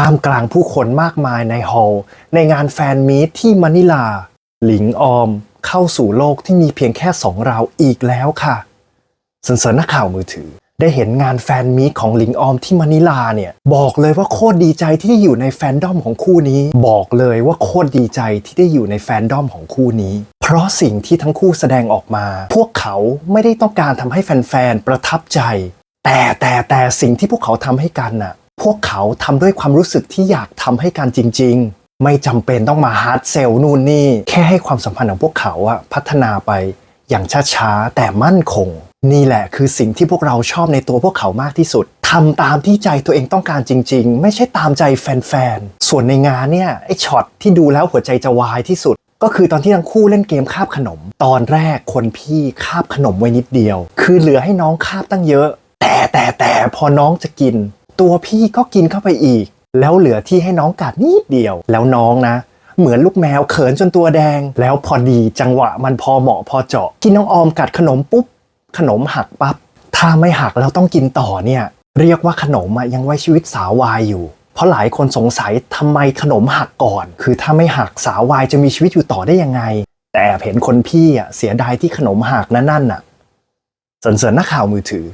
ท่ามกลางผู้คนมากมายในฮอลล์ในงานแฟนมีตที่มะนิลา หลิงออม เข้าสู่โลกที่มีเพียงแค่สองเราอีกแล้วค่ะสันเสริญนักข่าวมือถือ ได้เห็นงานแฟนมีตของหลิงออมที่มะนิลาเนี่ย บอกเลยว่าโคตรดีใจที่ได้อยู่ในแฟนดอมของคู่นี้ บอกเลยว่าโคตรดีใจที่ได้อยู่ในแฟนดอมของคู่นี้ เพราะสิ่งที่ทั้งคู่แสดงออกมา พวกเขาไม่ได้ต้องการทำให้แฟนๆประทับใจ แต่แต่แต่สิ่งที่พวกเขาทำให้กันน่ะ พวกเขาทำด้วยความรู้สึกที่อยากทำให้กันจริง ๆ ไม่จำเป็นต้องมาฮาร์ดเซลนู่นนี่ แค่ให้ความสัมพันธ์ของพวกเขาอะพัฒนาไปอย่างช้าๆ แต่มั่นคง นี่แหละคือสิ่งที่พวกเราชอบในตัวพวกเขามากที่สุดทำตามที่ใจตัวเองต้องการจริง ๆ ไม่ใช่ตามใจแฟนๆ ส่วนในงานเนี่ยไอ้ช็อตที่ดูแล้วหัวใจจะวายที่สุด ก็คือตอนที่ทั้งคู่เล่นเกมคาบขนม ตอนแรกคนพี่คาบขนมไว้นิดเดียว คือเหลือให้น้องคาบตั้งเยอะ แต่แต่แต่พอน้องจะกิน ตัวพี่ก็กินเข้าไปอีก แล้วเหลือที่ให้น้องกัดนิดเดียว แล้วน้องนะ เหมือนลูกแมวเขินจนตัวแดง แล้วพอดีจังหวะมันพอเหมาะพอเจาะที่น้องออมกัดขนมปุ๊บ ขนมหักปับ๊บถ้าไม่หักแล้วต้องกินต่อเนี่ย เรียกว่าขนมยังไว้ชีวิตสาววายอยู่เพราะหลายคนสงสัยทำไมขนมหักก่อน คือถ้าไม่หักสาววายจะมีชีวิตอยู่ต่อได้ยังไง แต่เห็นคนพี่อะเสียดายที่ขนมหักนั่นนั่นน่ะสรรเสริญนักข่าวมือถือ